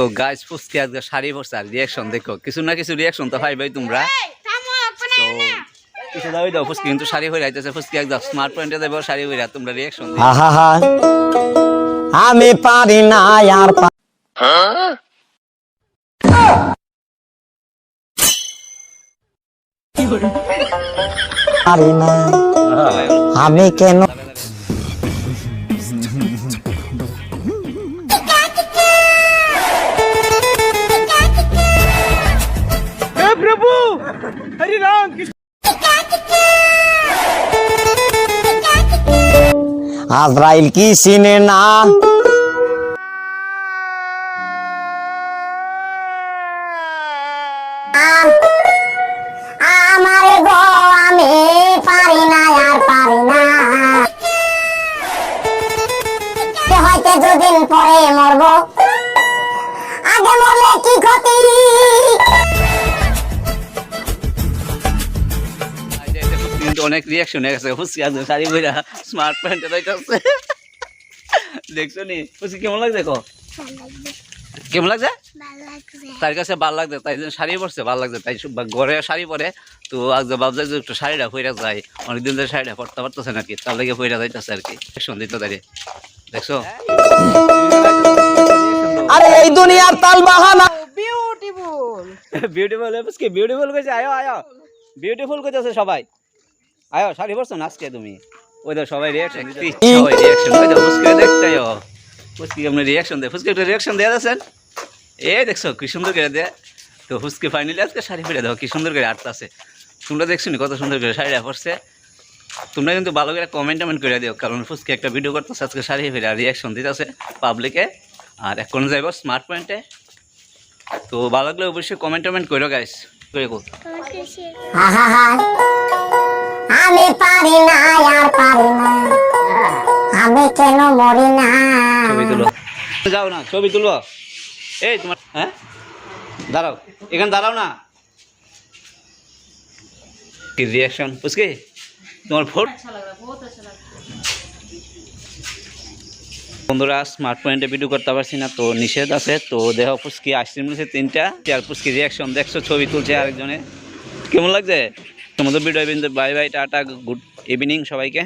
তো গাছ ফুসকে আজকে শাড়ি পরছে আর রিয়াকশন দেখো। কিছু না কিছু রিয়াকশন তো পাইবাই তোমরা। তো কিছু দাও দাও ফুসকি কিন্তু শাড়ি হয়ে যাইতেছে ফুসকি একদম স্মার্ট পয়েন্টে দেবো শাড়ি হয়ে তোমরা রিয়াকশন আমি পারি না আর পারি না। আমি কেন আজরাইল কি চিনে না? আমারে আমি পারি না, আর পারি না। পরে মরব। আগে মরলে কি ক্ষতি? কিন্তু অনেক রিয়াকশন হয়ে গেছে। ফুসকি আজকে শাড়ি বইরা স্মার্ট পয়েন্টে যাইতেছে। দেখছ নি? ফুসকি কেমন লাগছে দেখো কেমন লাগছে? তার কাছে ভালো লাগছে তাই জন্য শাড়ি পরছে ভালো লাগছে। তাই সব ঘরে শাড়ি পরে তো আজ ভাবছে যে একটু শাড়িটা পইরা যায় অনেকদিন ধরে শাড়িটা পরতে পারতেছে নাকি তার লাগে পইরা যাইতেছে আর কি। সন্দিত দাঁড়িয়ে দেখছ? আরে এই দুনিয়ার তাল বাহানা। বিউটিফুল ফুসকি বিউটিফুল কইছে আয়ো আয়ো। বিউটিফুল কইতেছে সবাই। আয়ো শাড়ি পরছো না আজকে তুমি? ওই তো সবাই রিয়াকশন সবাই রিয়াকশন ওই তো ফুসকি দেখতে আয়ো। ফুসকি আপনি রিয়াকশন দে ফুসকি একটা রিয়াকশন দেয়া যাচ্ছেন এ দেখছ কি সুন্দর করে দে তো ফুসকি ফাইনালি আজকে শাড়ি ফিরে দাও কি সুন্দর করে আটটা আছে তোমরা দেখছ নি কত সুন্দর করে শাড়িটা পরছে? তোমরা কিন্তু ভালো করে কমেন্ট টমেন্ট করে দিও কারণ ফুসকি একটা ভিডিও করতেছে আজকে শাড়ি ফিরে রিয়াকশন দিতেছে পাবলিকে আর এখন যাইব স্মার্ট পয়েন্টে তো ভালো লাগলে অবশ্যই কমেন্ট টমেন্ট করো গাইস করে আমি পারি না, আর পারি না। আমি কেন মরি না? ছবি তুলো। যাও না, ছবি তুলবো এই, তোমার হ্যাঁ? দাঁড়াও, এখানে দাঁড়াও না। কি রিয়াকশন পুচকে, তোমার ফোন বন্ধুরা স্মার্ট পয়েন্টে ভিডিও করতে পারছি না, তো নিষেধ আছে। তো দেহ পুচকি আইসক্রিম নিয়েছে তিনটা। আর পুচকি রিয়াকশন দেখছ, ছবি তুলছে আরেকজনে। কেমন লাগছে? তোমাদের video bye bye ta-ta good evening সবাইকে।